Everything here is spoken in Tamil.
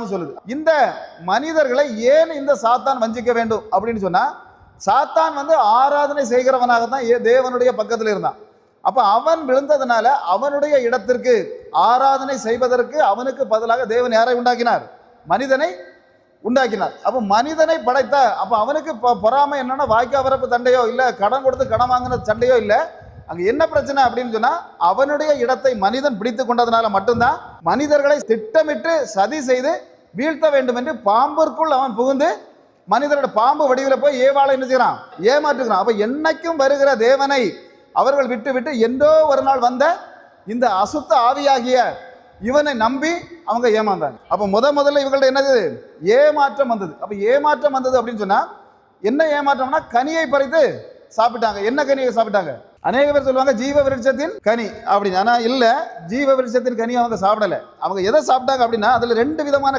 சொல்லுது. இந்த மனிதர்களை ஏன் இந்த சாத்தான் வஞ்சிக்க வேண்டும்? அப்படின்னு சொன்னா சாத்தான் வந்து ஆராதனை செய்கிறவனாக தான் ஏ- தேவனுடைய பக்கத்தில் இருந்தான். அப்ப அவன் விழுந்ததுனால அவனுடைய இடத்திற்கு ஆராதனை செய்வதற்கு அவனுக்கு பதிலாக தேவன் யாரை உண்டாக்கினார்? மனிதனை உண்டாக்கினார். அப்போ மனிதனை படைத்த அப்போ அவனுக்கு பொறாமை என்னன்னா வாய்க்கா வரப்பு தண்டையோ இல்லை கடன் கொடுத்து கடன் வாங்கின சண்டையோ இல்லை அங்கே என்ன பிரச்சனை அப்படின்னு சொன்னால் அவனுடைய இடத்தை மனிதன் பிடித்து கொண்டதுனால மட்டும்தான் மனிதர்களை திட்டமிட்டு சதி செய்து வீழ்த்த வேண்டும் என்று பாம்பிற்குள் அவன் புகுந்து மனிதனோட பாம்பு வடிவில் போய் ஏவாளை என்ன செய்கிறான் ஏமாற்றுகிறான். அப்போ என்னைக்கும் வருகிற தேவனை அவர்கள் விட்டு விட்டு என்றோ ஒரு நாள் வந்த இந்த அசுத்த ஆவியாகிய இவனை நம்பி அவங்க ஏமாந்தாங்க. அப்போ முத முதல்ல இவங்கள்ட்ட என்னது? ஏமாற்றம் வந்தது. அப்போ ஏமாற்றம் வந்தது அப்படின்னு சொன்னால் என்ன ஏமாற்றம்னா கனியை பறித்து சாப்பிட்டாங்க. என்ன கனியை சாப்பிட்டாங்க? அநேக பேர் சொல்லுவாங்க ஜீவ விருட்சத்தின் கனி அப்படின்னு. ஆனா இல்ல ஜீவ விருட்சத்தின் கனி அவங்க சாப்பிடல. அவங்க எதை சாப்பிட்டாங்க அப்படின்னா அதுல ரெண்டு விதமான